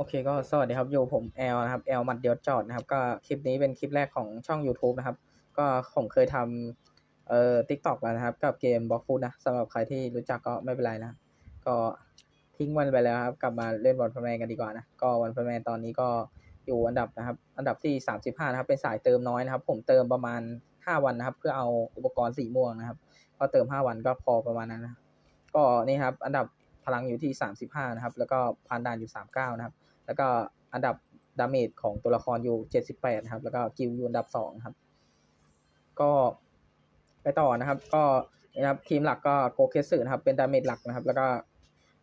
โอเคก็สวัสดีครับอยู่ผมแอลนะครับแอลมัดเดียวจอดนะครับ ก็คลิปนี้เป็นคลิปแรกของช่อง YouTube นะครับ ก็ผมเคยทำเอ่อทิกตอกแล้วนะครับ กับเกมบล็อกฟูดนะสำหรับใครที่รู้จักก็ไม่เป็นไรนะ ก็ทิ้งมันไปแล้วครับ กลับมาเล่นบอลพแมนกันดีกว่านะ ก็วันพแมนตอนนี้ก็อยู่อันดับนะครับ อันดับที่ 35 นะครับ เป็นสายเติมน้อยนะครับ ผมเติมประมาณ 5 วันนะครับ เพื่อเอาอุปกรณ์สีม่วงนะครับก็เติม 5 วันก็พอประมาณนั้นนะก็นี่ครับอันดับพลังอยู่ที่ 35 นะครับ แล้วก็พันด่านอยู่ 39 นะครับ แล้วก็อันดับดาเมจของตัวละครอยู่78นะครับ แล้วก็กิลอยู่อันดับ2ครับ ก็ไปต่อนะครับ ก็นะครับทีมหลักก็โกเคสึนะครับ เป็นดาเมจหลักนะครับ แล้วก็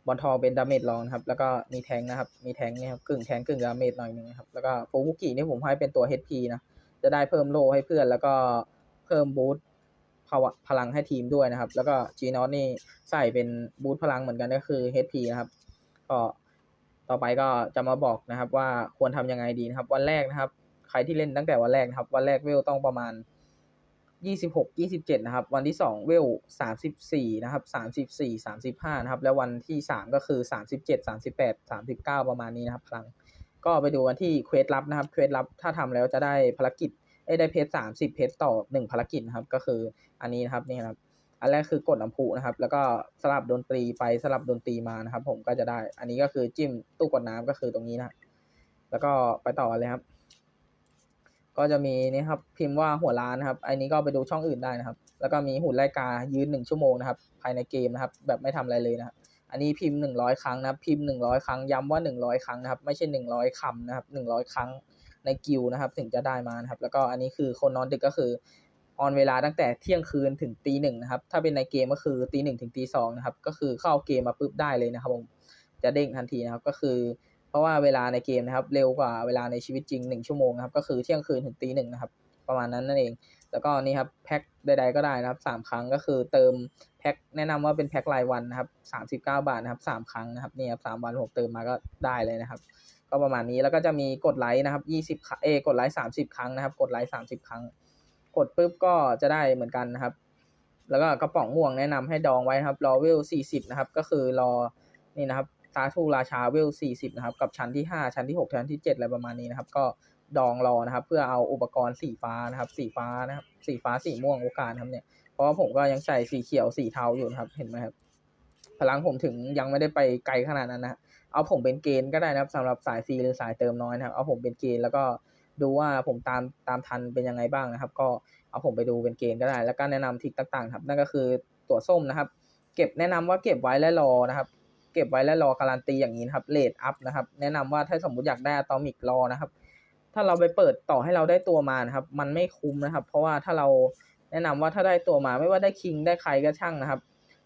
บอลทอเป็นดาเมจรองนะครับ แล้วก็มีแทงนะครับ มีแทงนี่ครับกึ่งแทงกึ่งดาเมจหน่อยนึงนะครับ แล้วก็ฟูบุกินี่ผมให้เป็นตัว HP นะ จะได้เพิ่มโลให้เพื่อน แล้วก็เพิ่มบูสต์พลังให้ทีมด้วยนะครับ แล้วก็จีนอสนี่ใส่เป็นบูสต์พลังเหมือนกันก็คือ HP นะครับ ก็ ต่อไปก็จะมาบอกนะครับว่าควรทำยังไงดีนะครับ วันแรกนะครับ ใครที่เล่นตั้งแต่วันแรกนะครับ วันแรกเวลต้องประมาณยี่สิบหกยี่สิบเจ็ดนะครับ วันที่สองเวลสามสิบสี่นะครับสามสิบสี่สามสิบห้านะครับ แล้ววันที่สามก็คือสามสิบเจ็ดสามสิบแปดสามสิบเก้าประมาณนี้นะครับพลัง ก็ไปดูกันที่เควสลับนะครับ เควสลับถ้าทำแล้วจะได้ภารกิจได้เพจสามสิบเพจต่อหนึ่งภารกิจนะครับ ก็คืออันนี้นะครับนี่ครับ อันแรกคือกดน้ำพุนะครับ แล้วก็สลับดนตรีไปสลับดนตรีมานะครับ ผมก็จะได้ อันนี้ก็คือจิ้มตู้กดน้ำก็คือตรงนี้นะ แล้วก็ไปต่อเลยครับ ก็จะมีนี่ครับ พิมพ์ว่าหัวล้านนะครับ อันนี้ก็ไปดูช่องอื่นได้นะครับ แล้วก็มีหุ่นไล่กายืนหนึ่งชั่วโมงนะครับ ภายในเกมนะครับ แบบไม่ทำอะไรเลยนะครับอันนี้พิมพ์หนึ่งร้อยครั้งนะครับพิมพ์หนึ่งร้อยครั้งย้ำว่าหนึ่งร้อยครั้งนะครับ ไม่ใช่หนึ่งร้อยคำนะครับหนึ่งร้อยครั้งในกิวนะครับ ถึงจะได้มานะครับ แล้วก็อันนี้คือคนนอนดึกก็คือ ออนเวลาตั้งแต่เที่ยงคืนถึงตีหนึ่งนะครับ ถ้าเป็นในเกมก็คือตีหนึ่งถึงตีสองนะครับ ก็คือเข้าเกมมาปุ๊บได้เลยนะครับผม จะเด้งทันทีนะครับ ก็คือ เพราะว่าเวลาในเกมนะครับ เร็วกว่าเวลาในชีวิตจริงหนึ่งชั่วโมงนะครับ ก็คือเที่ยงคืนถึงตีหนึ่งนะครับ ประมาณนั้นนั่นเอง แล้วก็นี่ครับแพ็คใดๆก็ได้นะครับสามครั้งก็คือเติมแพ็คแนะนำว่าเป็นแพ็ครายวันนะครับสามสิบเก้าบาทนะครับสามครั้งนะครับนี่ครับสามวันผมเติมมาก็ได้เลยนะครับ ก็ประมาณนี้แล้วก็จะมีกดไลค์นะครับยี่สิบเอกดไลค์สามสิบครั้งนะครับ กดไลค์สามสิบครั้ง กดปุ๊บก็จะได้เหมือนกันนะครับ แล้วก็กระป๋องม่วงแนะนำให้ดองไว้ครับ รอเวลสี่สิบนะครับ ก็คือรอนี่นะครับซาทูราชาเวลสี่สิบนะครับ กับชั้นที่ห้าชั้นที่หกชั้นที่เจ็ดอะไรประมาณนี้นะครับ ก็ดองรอนะครับ เพื่อเอาอุปกรณ์สีฟ้านะครับ สีฟ้านะครับ สีฟ้าสีม่วงโอกาสครับเนี่ย เพราะว่าผมก็ยังใส่สีเขียวสีเทาอยู่นะครับ เห็นไหมครับ พลังผมถึงยังไม่ได้ไปไกลขนาดนั้นนะ เอาผมเป็นเกณฑ์ก็ได้นะครับสำหรับสายฟรีหรือสายเติมน้อยนะครับ เอาผมเป็นเกณฑ์แล้วก็ ดูว่าผมตามตามทันเป็นยังไงบ้างนะครับ ก็เอาผมไปดูเป็นเกณฑ์ก็ได้ แล้วก็แนะนำทิกต่างๆ ครับ นั่นก็คือตัวส้มนะครับ เก็บแนะนำว่าเก็บไว้และรอนะครับ เก็บไว้และรอการันตีอย่างนี้นะครับเลดอัพนะครับ แนะนำว่าถ้าสมมติอยากได้อะตอมิกรอนะครับ ถ้าเราไปเปิดต่อให้เราได้ตัวมานะครับ มันไม่คุ้มนะครับ เพราะว่าถ้าเราแนะนำว่าถ้าได้ตัวมาไม่ว่าได้คิงได้ใครก็ช่างนะครับ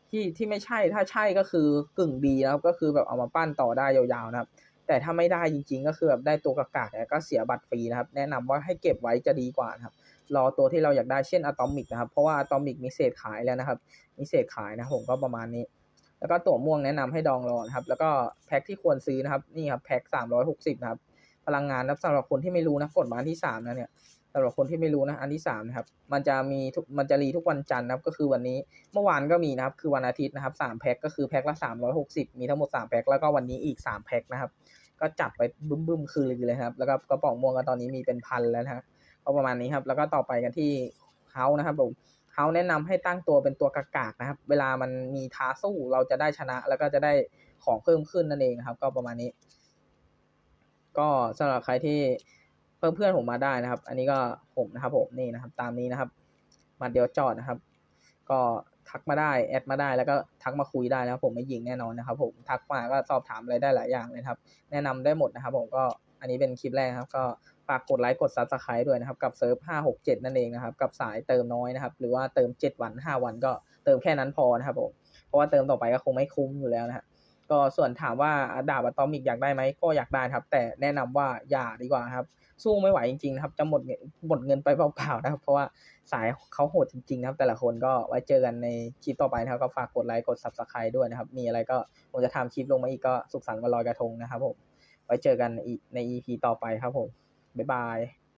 ที่ที่ไม่ใช่ถ้าใช่ก็คือกึ่งดีนะครับ ก็คือแบบเอามาปั้นต่อได้ยาวๆนะครับ แต่ถ้าไม่ได้จริง ๆ ก็คือแบบได้ตัวกากๆเนี่ก็เสียบัตรฟรีนะครับ แนะนำว่าให้เก็บไว้จะดีกว่านะครับ รอตัวที่เราอยากได้เช่นอะตอมิกนะครับ เพราะว่าอะตอมิกมีเศษขายแล้วนะครับ มีเศษขายนะผมก็ประมาณนี้ แล้วก็ตัวม่วงแนะนำให้ดองรอนะครับ แล้วก็แพ็คที่ควรซื้อนะครับ นี่ครับแพ็คสามร้อยหกสิบนะครับ พลังงานนะสำหรับคนที่ไม่รู้นะ กดมาอันที่สามนะเนี่ยสำหรับคนที่ไม่รู้นะ อันที่สามนะครับ มันจะมีมันจะรีทุกวันจันทร์นะครับ ก็คือวันนี้ เมื่อวานก็มีนะครับ คือวันอาทิตย์นะครับสามแพ็คก็คือแพ็คละสามร้อยหกสิบมีทั้งหมดสามแพ็คแล้วก็วันนี้อีกสามแพ็คนะครับ ก็จัดไปบึ้มบึ้มคือเลยครับ แล้วก็กระป๋องม่วงก็ตอนนี้มีเป็นพันแล้วนะครับก็ประมาณนี้ครับ แล้วก็ต่อไปกันที่เฮานะครับผมเฮาแนะนำให้ตั้งตัวเป็นตัวกากากนะครับ เวลามันมีท้าสู้เราจะได้ชนะ แล้วก็จะได้ของเพิ่มขึ้นนั่นเองครับ ก็ประมาณนี้ ก็สำหรับใครที่เพิ่มเพื่อนผมมาได้นะครับ อันนี้ก็ผมนะครับผมนี่นะครับ ตามนี้นะครับ มาเดียวจอดนะครับ ก็ทักมาได้แอดมาได้แล้วก็ทักมาคุยได้นะครับผมไม่ยิงแน่นอนนะครับผมทักมาก็สอบถามอะไรได้หลายอย่างเลยครับ แนะนำได้หมดนะครับ ผมก็อันนี้เป็นคลิปแรกครับ ก็ฝากกดไลค์กดซับสไครต์ด้วยนะครับ กับเซิร์ฟห้าหกเจ็ดนั่นเองนะครับ กับสายเติมน้อยนะครับ หรือว่าเติมเจ็ดวันห้าวันก็เติมแค่นั้นพอนะครับผมเพราะว่าเติมต่อไปก็คงไม่คุ้มอยู่แล้วนะฮะ ก็ส่วนถามว่าดาบอะตอมิกอยากได้ไหมก็อยากได้ครับ แต่แนะนำว่าอย่าดีกว่าครับ สู้ไม่ไหวจริงๆนะครับ จะหมดเงินหมดเงินไปเปล่าๆนะครับ เพราะว่าสายเขาโหดจริงๆนะครับ แต่ละคนก็ไว้เจอกันในคลิปต่อไปนะครับ ก็ฝากกดไลค์กด subscribe ด้วยนะครับ มีอะไรก็ผมจะทำคลิปลงมาอีกก็สุขสันต์วันลอยกระทงนะครับผมไว้เจอกันใน EP ต่อไปครับผมบ๊ายบาย